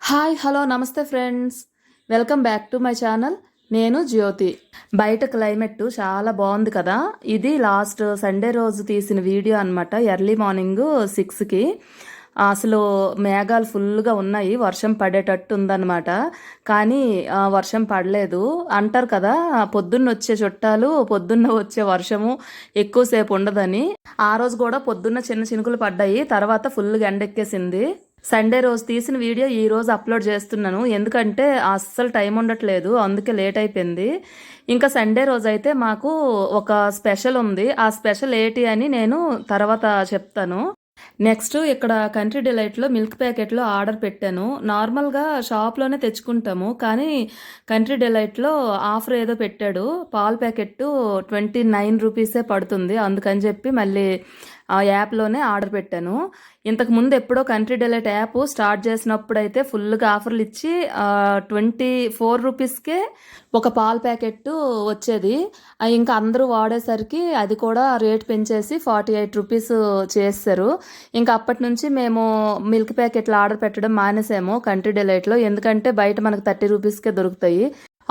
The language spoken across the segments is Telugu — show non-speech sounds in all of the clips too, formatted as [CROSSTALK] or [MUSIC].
హాయ్ హలో నమస్తే friends. Welcome back to my channel. నేను జ్యోతి. బయట క్లైమేట్ చాలా బాగుంది కదా. ఇది లాస్ట్ సండే రోజు తీసిన వీడియో అనమాట ఎర్లీ మార్నింగ్ సిక్స్కి. అసలు మేఘాలు ఫుల్గా ఉన్నాయి. వర్షం పడేటట్టు ఉందన్నమాట. కానీ వర్షం పడలేదు. అంటారు కదా పొద్దున్న వచ్చే చుట్టాలు పొద్దున్న వచ్చే వర్షము ఎక్కువసేపు ఉండదని. ఆ రోజు కూడా పొద్దున్న చిన్న చినుకులు పడ్డాయి. తర్వాత ఫుల్గా ఎండెక్కేసింది. సండే రోజు తీసిన వీడియో ఈ రోజు అప్లోడ్ చేస్తున్నాను. ఎందుకంటే అస్సలు టైం ఉండట్లేదు. అందుకే లేట్ అయిపోయింది. ఇంకా సండే రోజు అయితే మాకు ఒక స్పెషల్ ఉంది. ఆ స్పెషల్ ఏంటి అని నేను తర్వాత చెప్తాను. నెక్స్ట్ ఇక్కడ కంట్రీ డిలైట్లో మిల్క్ ప్యాకెట్లో ఆర్డర్ పెట్టాను. నార్మల్గా షాప్లోనే తెచ్చుకుంటాము. కానీ కంట్రీ డిలైట్లో ఆఫర్ ఏదో పెట్టాడు. పాల ప్యాకెట్ ట్వంటీ నైన్ రూపీసే పడుతుంది. అందుకని చెప్పి మళ్ళీ ఆ యాప్లోనే ఆర్డర్ పెట్టాను. ఇంతకు ముందు ఎప్పుడో కంట్రీ డెలైట్ యాప్ స్టార్ట్ చేసినప్పుడు అయితే ఫుల్గా ఆఫర్లు ఇచ్చి ట్వంటీ ఫోర్ రూపీస్కే ఒక పాల ప్యాకెట్ వచ్చేది. ఇంకా అందరూ వాడేసరికి అది కూడా రేట్ పెంచేసి ఫార్టీ ఎయిట్ రూపీస్ చేస్తారు. ఇంకా అప్పటి నుంచి మేము మిల్క్ ప్యాకెట్లు ఆర్డర్ పెట్టడం మానేసాము కంట్రీ డెలైట్లో ఎందుకంటే బయట మనకు థర్టీ రూపీస్కే దొరుకుతాయి.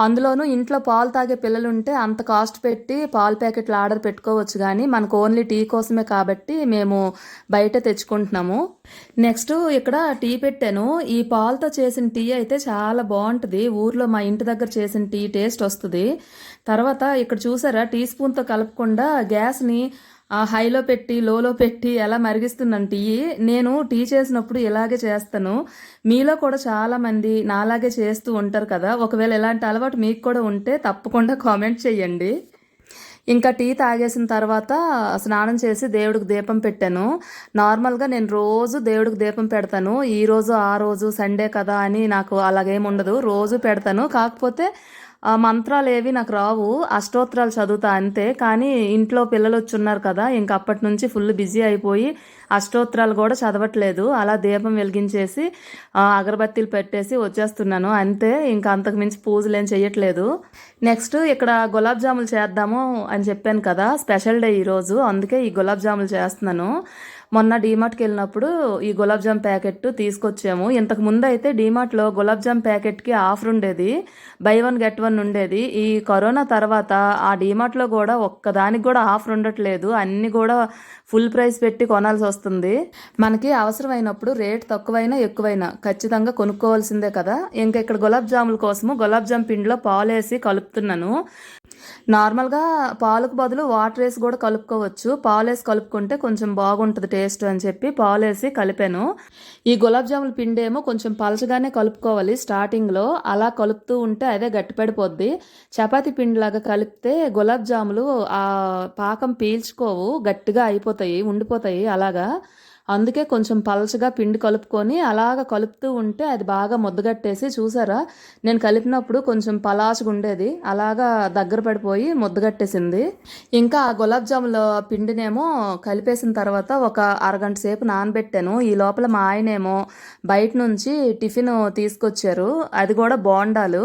అందులోనూ ఇంట్లో పాలు తాగే పిల్లలు ఉంటే అంత కాస్ట్ పెట్టి పాల ప్యాకెట్లు ఆర్డర్ పెట్టుకోవచ్చు కానీ మనకు ఓన్లీ టీ కోసమే కాబట్టి మేము బయట తెచ్చుకుంటున్నాము. నెక్స్ట్ ఇక్కడ టీ పెట్టాను. ఈ పాలతో చేసిన టీ అయితే చాలా బాగుంటుంది. ఊర్లో మా ఇంటి దగ్గర చేసిన టీ టేస్ట్ వస్తుంది. తర్వాత ఇక్కడ చూసారా? టీ స్పూన్తో కలపకుండా గ్యాస్ని హైలో పెట్టి లోలో పెట్టి ఎలా మరిగిస్తున్నాను టీ నేను టీ చేసినప్పుడు ఇలాగే చేస్తాను. మీలో కూడా చాలా మంది నాలాగే చేస్తూ ఉంటారు కదా. ఒకవేళ ఇలాంటి అలవాటు మీకు కూడా ఉంటే తప్పకుండా కామెంట్ చేయండి. ఇంకా టీ తాగేసిన తర్వాత స్నానం చేసి దేవుడికి దీపం పెట్టాను. నార్మల్గా నేను రోజు దేవుడికి దీపం పెడతాను. ఈ రోజు ఆ రోజు సండే కదా అని నాకు అలాగేం ఉండదు. రోజు పెడతాను. కాకపోతే మంత్రాలు ఏవి నాకు రావు అష్టోత్తరాలు చదువుతా అంతే. కానీ ఇంట్లో పిల్లలు వచ్చి ఉన్నారు కదా ఇంక అప్పటి నుంచి ఫుల్ బిజీ అయిపోయి అష్టోత్తరాలు కూడా చదవట్లేదు. అలా దీపం వెలిగించేసి అగరబత్తీలు పెట్టేసి వచ్చేస్తున్నాను అంతే. ఇంకా అంతకు మించి పూజలు ఏం చేయట్లేదు నెక్స్ట్ ఇక్కడ గులాబ్ జాములు చేద్దాము అని చెప్పాను కదా స్పెషల్ డే ఈరోజు అందుకే ఈ గులాబ్ జాములు చేస్తున్నాను. మొన్న డీమార్ట్కి వెళ్ళినప్పుడు ఈ గులాబ్ జామ్ ప్యాకెట్ తీసుకొచ్చాము. ఇంతకు ముందు అయితే డీమార్ట్లో గులాబ్ జామ్ ప్యాకెట్కి ఆఫర్ ఉండేది. బై వన్ గెట్ వన్ ఉండేది. ఈ కరోనా తర్వాత ఆ డీమార్ట్లో కూడా ఒక్కదానికి కూడా ఆఫర్ ఉండట్లేదు. అన్ని కూడా ఫుల్ ప్రైస్ పెట్టి కొనాల్సి వస్తుంది. మనకి అవసరమైనప్పుడు రేట్ తక్కువైనా ఎక్కువైనా ఖచ్చితంగా కొనుక్కోవాల్సిందే కదా. ఇంకా ఇక్కడ గులాబ్ జాముల కోసము గులాబ్ జామ్ పిండిలో పాలు వేసి కలుపుతున్నాను. నార్మల్గా పాలకు బదులు వాటర్ వేసి కూడా కలుపుకోవచ్చు. పాలు వేసి కలుపుకుంటే కొంచెం బాగుంటుంది టేస్ట్ అని చెప్పి పాలు వేసి కలిపాను. ఈ గులాబ్ జాముల పిండి ఏమో కొంచెం పలచగానే కలుపుకోవాలి స్టార్టింగ్లో. అలా కలుపుతూ ఉంటే అదే గట్టిపడిపోద్ది. చపాతీ పిండిలాగా కలిపితే గులాబ్ జాములు ఆ పాకం పీల్చుకోవు గట్టిగా అయిపోతాయి ఉండిపోతాయి అలాగా. అందుకే కొంచెం పలచగా పిండి కలుపుకొని అలాగ కలుపుతూ ఉంటే అది బాగా ముద్దగట్టేసి చూసారా? నేను కలిపినప్పుడు కొంచెం పలాచుగా ఉండేది. అలాగా దగ్గర పడిపోయి ముద్దగట్టేసింది. ఇంకా ఆ గులాబ్ జాముల పిండినేమో కలిపేసిన తర్వాత ఒక అరగంట సేపు నానబెట్టాను. ఈ లోపల మా ఆయనేమో బయట నుంచి టిఫిన్ తీసుకొచ్చారు. అది కూడా బోండాలు.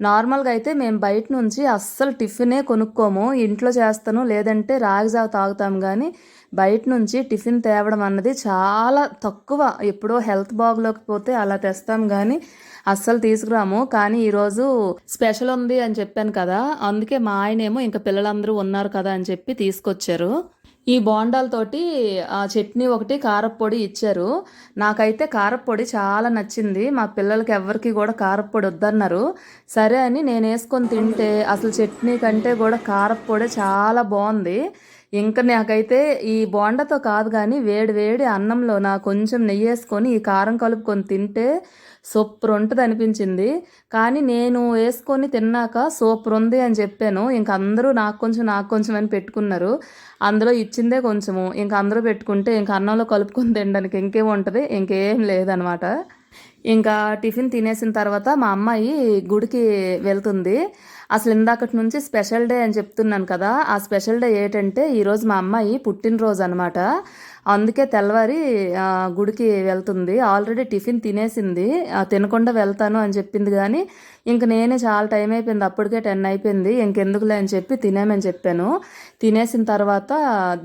నార్మల్గా అయితే మేము బయట నుంచి అస్సలు టిఫినే కొనుక్కోము. ఇంట్లో చేస్తాను లేదంటే రాగి జావ తాగుతాం కానీ బయట నుంచి టిఫిన్ తేవడం అన్నది చాలా తక్కువ. ఎప్పుడో హెల్త్ బాగోలేకపోతే అలా తెస్తాం కానీ అస్సలు తీసుకురాము. కానీ ఈరోజు స్పెషల్ ఉంది అని చెప్పాను కదా. అందుకే మా ఆయనేమో ఇంకా పిల్లలందరూ ఉన్నారు కదా అని చెప్పి తీసుకొచ్చారు. ఈ బోండాలతోటి ఆ చట్నీ ఒకటి కారప్పొడి ఇచ్చారు. నాకైతే కారప్పొడి చాలా నచ్చింది. మా పిల్లలకి ఎవరికి కూడా కారప్పొడి వద్దన్నారు. సరే అని నేను వేసుకొని తింటే అసలు చట్నీ కంటే కూడా కారప్పొడి చాలా బాగుంది. ఇంకా నాకైతే ఈ బోండతో కాదు కానీ వేడి వేడి అన్నంలో నా కొంచెం నెయ్యి వేసుకొని ఈ కారం కలుపుకొని తింటే సూపర్ ఉంటుంది అనిపించింది. కానీ నేను వేసుకొని తిన్నాక సూపర్ ఉంది అని చెప్పాను. ఇంక అందరూ నాకు కొంచెం నాకు కొంచెం అని పెట్టుకున్నారు. అందులో ఇచ్చిందే కొంచెము. ఇంక అందరూ పెట్టుకుంటే ఇంక అన్నంలో కలుపుకొని తినడానికి ఇంకేం ఉంటుంది? ఇంకేం లేదనమాట. ఇంకా టిఫిన్ తినేసిన తర్వాత మా అమ్మాయి గుడికి వెళ్తుంది. అసలు ఇందాకటి నుంచి స్పెషల్ డే అని చెప్తున్నాను కదా ఆ స్పెషల్ డే ఏంటంటే ఈరోజు మా అమ్మాయి పుట్టినరోజు అనమాట అందుకే తెల్లవారి గుడికి వెళ్తుంది. ఆల్రెడీ టిఫిన్ తినేసింది. తినకుండా వెళ్తాను అని చెప్పింది కానీ ఇంక నేనే చాలా టైం అయిపోయింది. అప్పటికే టెన్ అయిపోయింది. ఇంకెందుకులే అని చెప్పి తినేమని చెప్పాను. తినేసిన తర్వాత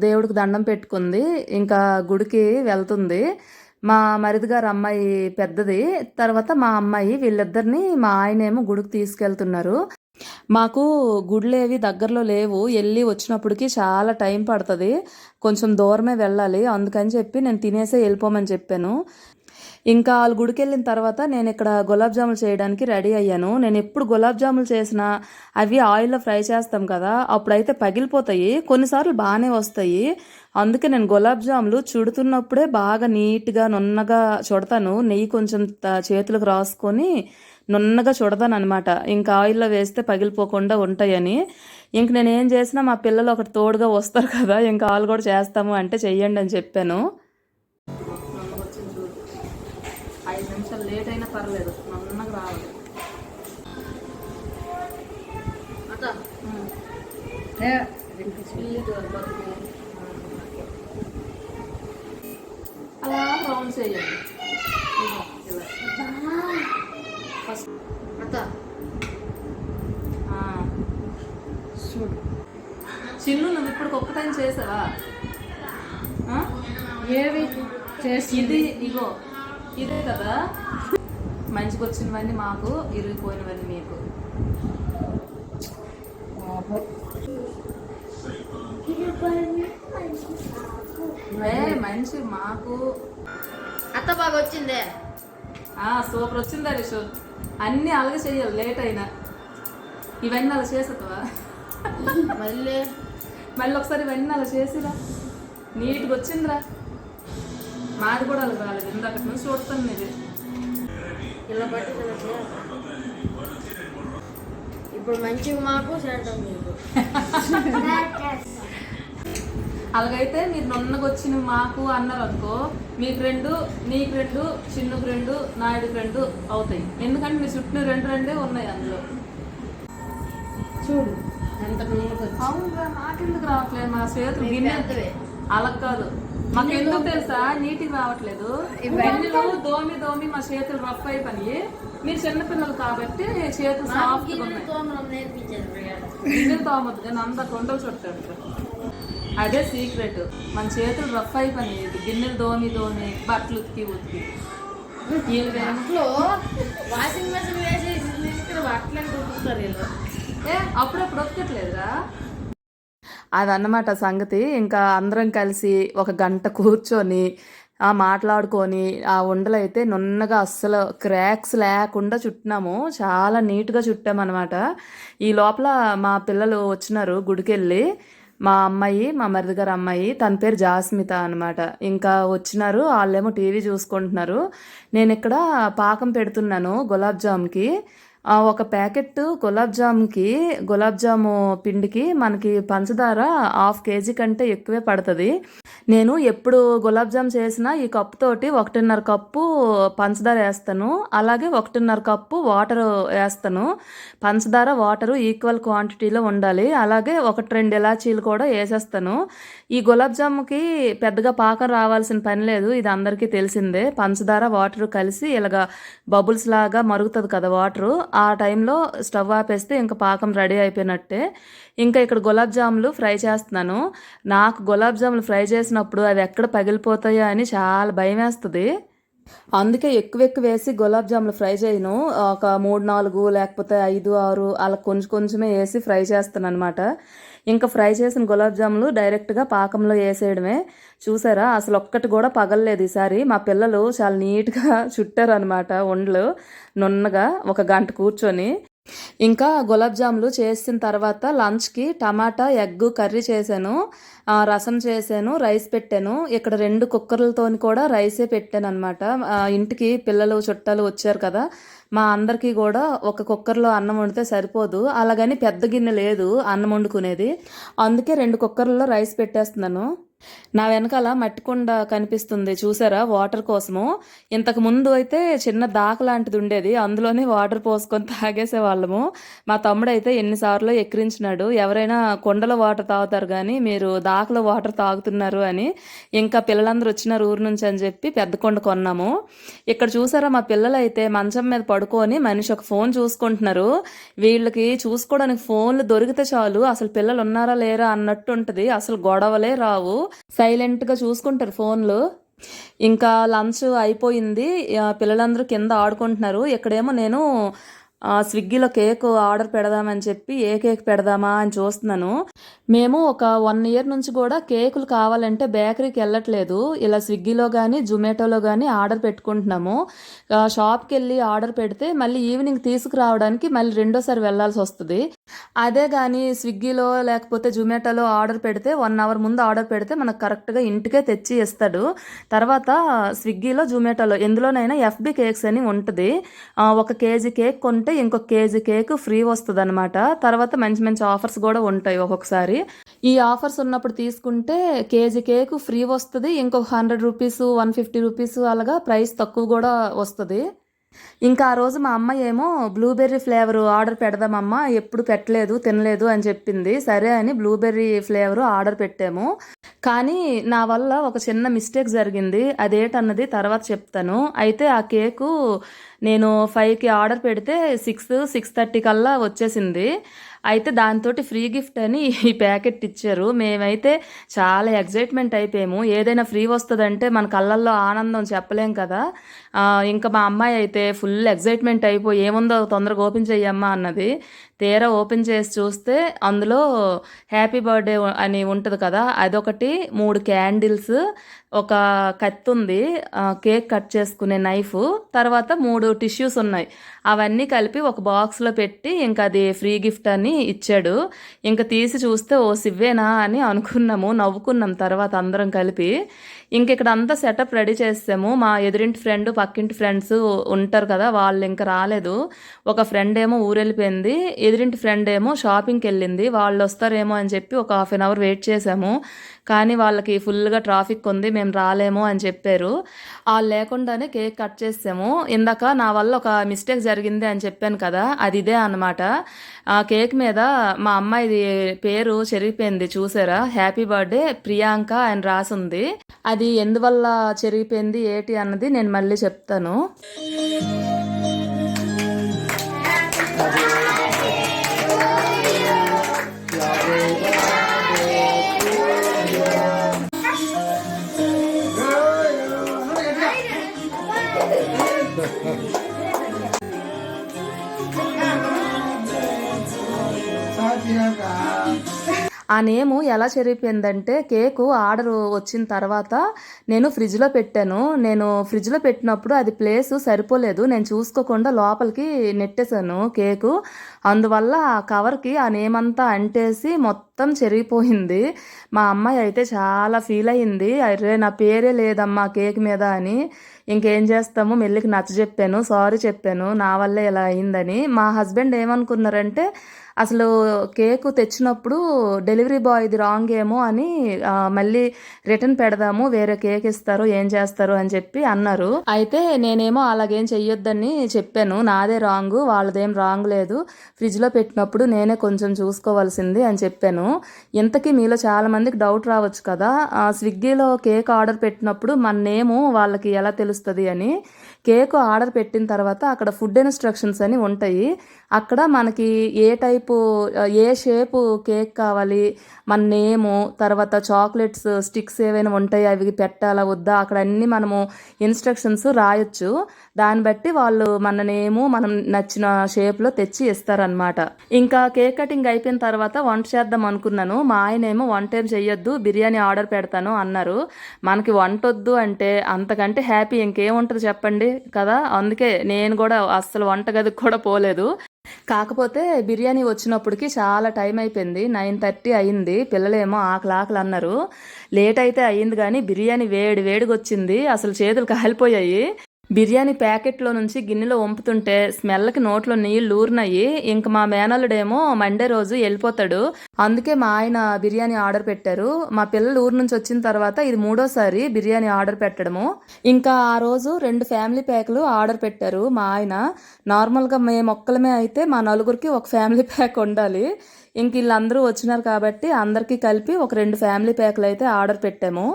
దేవుడికి దండం పెట్టుకుంది. ఇంకా గుడికి వెళ్తుంది. మా మరిది గారు అమ్మాయి పెద్దది. తర్వాత మా అమ్మాయి వీళ్ళిద్దరిని మా ఆయనేమో గుడికి తీసుకెళ్తున్నారు. మాకు గుడులేవి దగ్గరలో లేవు. వెళ్ళి వచ్చినప్పటికి చాలా టైం పడుతుంది. కొంచెం దూరమే వెళ్ళాలి. అందుకని చెప్పి నేను తినేసే వెళ్ళిపోమని చెప్పాను. ఇంకా వాళ్ళు గుడికి వెళ్ళిన తర్వాత నేను ఇక్కడ గులాబ్ జాములు చేయడానికి రెడీ అయ్యాను. నేను ఎప్పుడు గులాబ్ జాములు చేసినా అవి ఆయిల్లో ఫ్రై చేస్తాం కదా అప్పుడైతే పగిలిపోతాయి. కొన్నిసార్లు బాగానే వస్తాయి. అందుకే నేను గులాబ్ జాములు చుడుతున్నప్పుడే బాగా నీట్గా నున్నగా చుడతాను. నెయ్యి కొంచెం త- చేతులకు రాసుకొని నున్నగా చుడతాను అనమాట ఇంకా ఆయిల్లో వేస్తే పగిలిపోకుండా ఉంటాయని. ఇంక నేను ఏం చేసినా మా పిల్లలు ఒకటి తోడుగా వస్తారు కదా ఇంకా వాళ్ళు కూడా చేస్తాము అంటే చెయ్యండి అని చెప్పాను. ఐదు నిమిషాలు లేట్ అయినా పర్లేదు నన్నగా రావాలి. అలా రౌండ్ చేయండి. చిన్ను నువ్వు ఇప్పుడు ఒక్క టైం చేసావా? ఆ? ఏవి? చేసి ఇది ఇగో. ఇదే కదా. మంచిగా వచ్చినవన్నీ మాకు ఇరిగిపోయినవన్నీ మీకు. ఏ మంచి మాకు. అత్త బాగా వచ్చిందే సూపర్ వచ్చిందా రిషు అన్నీ అలాగే చెయ్యాలి లేట్ అయినా. ఇవన్నీ అలా చేసేవా మళ్ళీ? మళ్ళీ ఒకసారి ఇవన్నీ అలా చేసిరా? నీట్గా వచ్చిందిరా. మాది కూడా అలా రాలేదు. ఇందాక నుంచి చూడతాను ఇది ఇలా పట్టి చేయాలి. ఇప్పుడు మంచిగా మాకు చేద్దాం మీకు. [LAUGHS] అలాగైతే మీరు నొన్నగా వచ్చిన మాకు అన్నారు అనుకో మీకు రెండు నీకు రెండు చిన్నుకు రెండు నాయుడుకి రెండు అవుతాయి. ఎందుకంటే మీ చుట్టూ రెండు రెండే ఉన్నాయి అందులో. చూడు. అవునురా నాకెందుకు రావట్లేదు? మా చేతులు మీకు గిన్నె. అలా కాదు. మాకు ఎందుకు తెలుసా? నీటికి రావట్లేదు. దోమి దోమి మా చేతులు రఫ్ అయిపోయి మీరు చిన్నపిల్లలు కాబట్టి చేతులు సాఫ్ట్ గిన్నెలు తోమద్దు కానీ అంత కొండలు చుట్టాడు అదే సీక్రెట్. మన చేతులు రఫ్ అయిపోయి గిన్నెలు దోమి దోమి బట్టలు ఉతికి ఉతికి. ఇంట్లో వాషింగ్ మెషిన్ వేసి వీళ్ళు. ఏ అప్పుడప్పుడు ఉతకట్లేదురా? అదన్నమాట సంగతి. ఇంకా అందరం కలిసి ఒక గంట కూర్చొని ఆ మాట్లాడుకొని ఆ ఉండలైతే నున్నగా అస్సలు క్రాక్స్ లేకుండా చుట్టినాము. చాలా నీట్గా చుట్టామన్నమాట. ఈ లోపల మా పిల్లలు వచ్చినారు గుడికెళ్ళి. మా అమ్మాయి మా మరిది గారు అమ్మాయి తన పేరు జాస్మిత అనమాట ఇంకా వచ్చినారు వాళ్ళేమో టీవీ చూసుకుంటున్నారు. నేను ఇక్కడ పాకం పెడుతున్నాను గులాబ్ జామ్కి. ఒక ప్యాకెట్ గులాబ్ జామ్కి గులాబ్ జాము పిండికి మనకి పంచదార హాఫ్ కేజీ కంటే ఎక్కువే పడుతుంది. నేను ఎప్పుడు గులాబ్ జామ్ చేసినా ఈ కప్పు తోటి ఒకటిన్నర కప్పు పంచదార వేస్తాను. అలాగే ఒకటిన్నర కప్పు వాటర్ వేస్తాను. పంచదార వాటర్ ఈక్వల్ క్వాంటిటీలో ఉండాలి. అలాగే ఒకటి రెండు ఇలాచీలు కూడా వేసేస్తాను. ఈ గులాబ్ జాముకి పెద్దగా పాకం రావాల్సిన పని లేదు. ఇది అందరికీ తెలిసిందే. పంచదార వాటర్ కలిసి ఇలాగా బబుల్స్ లాగా మరుగుతుంది కదా వాటరు ఆ టైంలో స్టవ్ ఆపేస్తే ఇంకా పాకం రెడీ అయిపోయినట్టే. ఇంకా ఇక్కడ గులాబ్ జాములు ఫ్రై చేస్తున్నాను. నాకు గులాబ్ జాములు ఫ్రై చేసినప్పుడు అవి ఎక్కడ పగిలిపోతాయో అని చాలా భయం వేస్తుంది. అందుకే ఎక్కువ ఎక్కువ వేసి గులాబ్ జాములు ఫ్రై చేయను. ఒక మూడు నాలుగు లేకపోతే ఐదు ఆరు అలా కొంచెం కొంచెమే వేసి ఫ్రై చేస్తాను అనమాట ఇంకా ఫ్రై చేసిన గులాబ్ జాములు డైరెక్ట్గా పాకంలో వేసేయడమే. చూసారా? అసలు ఒక్కటి కూడా పగలలేదు ఈసారి. మా పిల్లలు చాలా నీట్గా చుట్టారు అనమాట వండ్లు నున్నగా ఒక గంట కూర్చొని. ఇంకా గులాబ్ జాములు చేసిన తర్వాత లంచ్కి టమాటా ఎగ్ కర్రీ చేశాను. రసం చేశాను రైస్ పెట్టాను. ఇక్కడ రెండు కుక్కర్లతో కూడా రైసే పెట్టాను అనమాట ఇంటికి పిల్లలు చుట్టాలు వచ్చారు కదా. మా అందరికీ కూడా ఒక కుక్కర్లో అన్నం వండితే సరిపోదు. అలాగని పెద్ద గిన్నె లేదు అన్నం వండుకునేది. అందుకే రెండు కుక్కర్లలో రైస్ పెట్టేస్తున్నాను. నా వెనకాల మట్టి కుండ కనిపిస్తుంది. చూసారా? వాటర్ కోసము. ఇంతకు ముందు అయితే చిన్న దాక లాంటిది ఉండేది. అందులోనే వాటర్ పోసుకొని తాగేసే వాళ్ళము. మా తమ్ముడు అయితే ఎన్నిసార్లు ఎక్కిరించినాడు. ఎవరైనా కుండలో వాటర్ తాగుతారు కానీ మీరు దాకలో వాటర్ తాగుతున్నారు అని ఇంకా పిల్లలందరూ వచ్చినారు ఊరు నుంచి అని చెప్పి పెద్ద కొండ కొన్నాము. ఇక్కడ చూసారా? మా పిల్లలు అయితే మంచం మీద పడుకొని మనిషి ఒక ఫోన్ చూసుకుంటున్నారు. వీళ్ళకి చూసుకోవడానికి ఫోన్లు దొరికితే చాలు. అసలు పిల్లలు ఉన్నారా లేరా అన్నట్టు ఉంటుంది. అసలు గొడవలే రావు. సైలెంట్గా చూసుకుంటారు ఫోన్లు. ఇంకా లంచ్ అయిపోయింది. పిల్లలందరూ కింద ఆడుకుంటున్నారు. ఇక్కడేమో నేను స్విగ్గీలో కేక్ ఆర్డర్ పెడదామని చెప్పి ఏ కేక్ పెడదామా అని చూస్తున్నాను. మేము ఒక వన్ ఇయర్ నుంచి కూడా కేకులు కావాలంటే బేకరీకి వెళ్ళట్లేదు. ఇలా స్విగ్గీలో కానీ జొమాటోలో కానీ ఆర్డర్ పెట్టుకుంటున్నాము. షాప్కి వెళ్ళి ఆర్డర్ పెడితే మళ్ళీ ఈవినింగ్ తీసుకురావడానికి మళ్ళీ రెండోసారి వెళ్ళాల్సి వస్తుంది. అదే కానీ స్విగ్గీలో లేకపోతే జొమాటోలో ఆర్డర్ పెడితే వన్ అవర్ ముందు ఆర్డర్ పెడితే మనకు కరెక్ట్గా ఇంటికే తెచ్చి ఇస్తాడు. తర్వాత స్విగ్గీలో జొమాటోలో ఎందులోనైనా ఎఫ్బి కేక్స్ అని ఉంటుంది. ఒక కేజీ కేక్ కొంటే ఇంకొక కేజీ కేక్ ఫ్రీ వస్తుంది అనమాట తర్వాత మంచి మంచి ఆఫర్స్ కూడా ఉంటాయి ఒక్కొక్కసారి. ఈ ఆఫర్స్ ఉన్నప్పుడు తీసుకుంటే కేజీ కేక్ ఫ్రీ వస్తుంది. ఇంకొక hundred rupees one fifty rupees అలాగా ప్రైస్ తక్కువ కూడా వస్తుంది. ఇంకా ఆ రోజు మా అమ్మ ఏమో బ్లూబెర్రీ ఫ్లేవర్ ఆర్డర్ పెడదామమ్మ ఎప్పుడు పెట్టలేదు తినలేదు అని చెప్పింది. సరే అని బ్లూబెర్రీ ఫ్లేవర్ ఆర్డర్ పెట్టాము. కానీ నా వల్ల ఒక చిన్న మిస్టేక్ జరిగింది. అదేటన్నది తర్వాత చెప్తాను. అయితే ఆ కేకు నేను ఫైవ్కి ఆర్డర్ పెడితే సిక్స్ సిక్స్ థర్టీ కల్లా వచ్చేసింది. అయితే దాంతో ఫ్రీ గిఫ్ట్ అని ఈ ప్యాకెట్ ఇచ్చారు. మేమైతే చాలా ఎగ్జైట్మెంట్ అయిపోయాము ఏదైనా ఫ్రీ వస్తుందంటే మన కళ్ళల్లో ఆనందం చెప్పలేం కదా. ఇంకా మా అమ్మాయి అయితే ఫుల్ ఎగ్జైట్మెంట్ అయిపోయి ఏముందో తొందరగా ఓపెన్ చెయ్యమ్మా అన్నది. తీరా ఓపెన్ చేసి చూస్తే అందులో హ్యాపీ బర్త్డే అని ఉంటుంది కదా అదొకటి. మూడు క్యాండిల్స్ ఒక కత్తి ఉంది కేక్ కట్ చేసుకునే నైఫ్. తర్వాత మూడు టిష్యూస్ ఉన్నాయి. అవన్నీ కలిపి ఒక బాక్స్లో పెట్టి ఇంకా అది ఫ్రీ గిఫ్ట్ అని ఇచ్చాడు. ఇంకా తీసి చూస్తే ఓ సివ్వేనా అని అనుకున్నాము. నవ్వుకున్నాం తర్వాత అందరం కలిపి. ఇంక ఇక్కడ అంతా సెటప్ రెడీ చేసాము మా ఎదురింటి ఫ్రెండ్ పక్కింటి ఫ్రెండ్స్ ఉంటారు కదా వాళ్ళు ఇంకా రాలేదు. ఒక ఫ్రెండ్ ఏమో ఊరెళ్ళిపోయింది. ఎదురింటి ఫ్రెండ్ ఏమో షాపింగ్కి వెళ్ళింది. వాళ్ళు వస్తారేమో అని చెప్పి ఒక హాఫ్ అన్ అవర్ వెయిట్ చేసాము. కానీ వాళ్ళకి ఫుల్గా ట్రాఫిక్ ఉంది మేము రాలేము అని చెప్పారు. వాళ్ళు లేకుండానే కేక్ కట్ చేసాము. ఇందాక నా వల్ల ఒక మిస్టేక్ జరిగింది అని చెప్పాను కదా అది ఇదే అనమాట ఆ కేక్ మీద మా అమ్మాయిది పేరు చెరిగిపోయింది చూసారా? హ్యాపీ బర్త్డే ప్రియాంక అని రాసుంది. అది ఎందువల్ల చెరిగిపోయింది ఏటి అన్నది నేను మళ్ళీ చెప్తాను. ఆ నేము ఎలా చెరిగిపోయిందంటే కేకు ఆర్డర్ వచ్చిన తర్వాత నేను ఫ్రిడ్జ్లో పెట్టాను. నేను ఫ్రిడ్జ్లో పెట్టినప్పుడు అది ప్లేస్ సరిపోలేదు. నేను చూసుకోకుండా లోపలికి నెట్టేశాను కేకు. అందువల్ల ఆ కవర్కి ఆ నేమ్ అంతా అంటేసి మొత్తం చెరిగిపోయింది. మా అమ్మాయి అయితే చాలా ఫీల్ అయ్యింది. అరే నా పేరే లేదమ్మా కేక్ మీద అని. ఇంకేం చేస్తాము? మెల్లికి నచ్చ చెప్పాను సారీ చెప్పాను నా వల్లే ఇలా అయిందని. మా హస్బెండ్ ఏమనుకున్నారంటే అసలు కేకు తెచ్చినప్పుడు డెలివరీ బాయ్ది రాంగ్ ఏమో అని మళ్ళీ రిటర్న్ పెడదాము వేరే కేక్ ఇస్తారు ఏం చేస్తారు అని చెప్పి అన్నారు. అయితే నేనేమో అలాగేం చెయ్యొద్దని చెప్పాను. నాదే రాంగ్ వాళ్ళదేం రాంగ్ లేదు. ఫ్రిడ్జ్లో పెట్టినప్పుడు నేనే కొంచెం చూసుకోవాల్సింది అని చెప్పాను. ఇంతకీ మీలో చాలా మందికి డౌట్ రావచ్చు కదా. స్విగ్గీలో కేక్ ఆర్డర్ పెట్టినప్పుడు మన నేము వాళ్ళకి ఎలా తెలుస్తుంది అని కేక్ ఆర్డర్ పెట్టిన తర్వాత అక్కడ ఫుడ్ ఇన్స్ట్రక్షన్స్ అని ఉంటాయి. అక్కడ మనకి ఏ టైపు ఏ షేపు కేక్ కావాలి మన నేము తర్వాత చాక్లెట్స్ స్టిక్స్ ఏవైనా ఉంటాయి అవి పెట్టాలా వద్దా అక్కడ అన్ని మనము ఇన్స్ట్రక్షన్స్ రాయొచ్చు. దాన్ని బట్టి వాళ్ళు మన నేము మనం నచ్చిన షేప్లో తెచ్చి ఇస్తారనమాట ఇంకా కేక్ కటింగ్ అయిపోయిన తర్వాత వంట చేద్దాం అనుకున్నాను. మా ఆయనేమో వన్ టైం ఏం చెయ్యొద్దు బిర్యానీ ఆర్డర్ పెడతాను అన్నారు. మనకి వంట వద్దు అంటే అంతకంటే హ్యాపీ ఇంకేముంటుంది చెప్పండి కదా? అందుకే నేను కూడా అస్సలు వంటగదికి కూడా పోలేదు. కాకపోతే బిర్యానీ వచ్చినప్పటికి చాలా టైం అయిపోయింది. నైన్ థర్టీ అయింది. పిల్లలేమో ఆకలి ఆకలి అన్నారు. లేట్ అయితే అయింది కానీ బిర్యానీ వేడి వేడిగా వచ్చింది. అసలు చేతులు కాలిపోయాయి. బిర్యానీ ప్యాకెట్లో నుంచి గిన్నెలో వంపుతుంటే స్మెల్కి నోట్లో నీళ్ళు ఊరినాయి. ఇంక మా మేనల్లుడేమో మండే రోజు వెళ్ళిపోతాడు. అందుకే మా ఆయన బిర్యానీ ఆర్డర్ పెట్టారు. మా పిల్లలు ఊరు నుంచి వచ్చిన తర్వాత ఇది మూడోసారి బిర్యానీ ఆర్డర్ పెట్టడము. ఇంకా ఆ రోజు రెండు ఫ్యామిలీ ప్యాక్లు ఆర్డర్ పెట్టారు మా ఆయన. నార్మల్గా మేము ఒక్కలమే అయితే మా నలుగురికి ఒక ఫ్యామిలీ ప్యాక్ ఉండాలి. ఇంక వీళ్ళందరూ వచ్చినారు కాబట్టి అందరికీ కలిపి ఒక రెండు ఫ్యామిలీ ప్యాక్లు అయితే ఆర్డర్ పెట్టాము.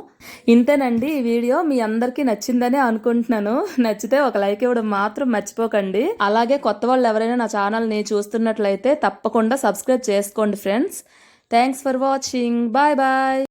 ఇంతేనండి ఈ వీడియో. మీ అందరికీ నచ్చిందని అనుకుంటున్నాను. నచ్చితే ఒక లైక్ ఇవ్వడం మాత్రం మర్చిపోకండి. అలాగే కొత్త వాళ్ళు ఎవరైనా నా ఛానల్ని చూస్తున్నట్లయితే తప్పకుండా సబ్స్క్రైబ్ చేసుకోండి friends thanks for watching bye bye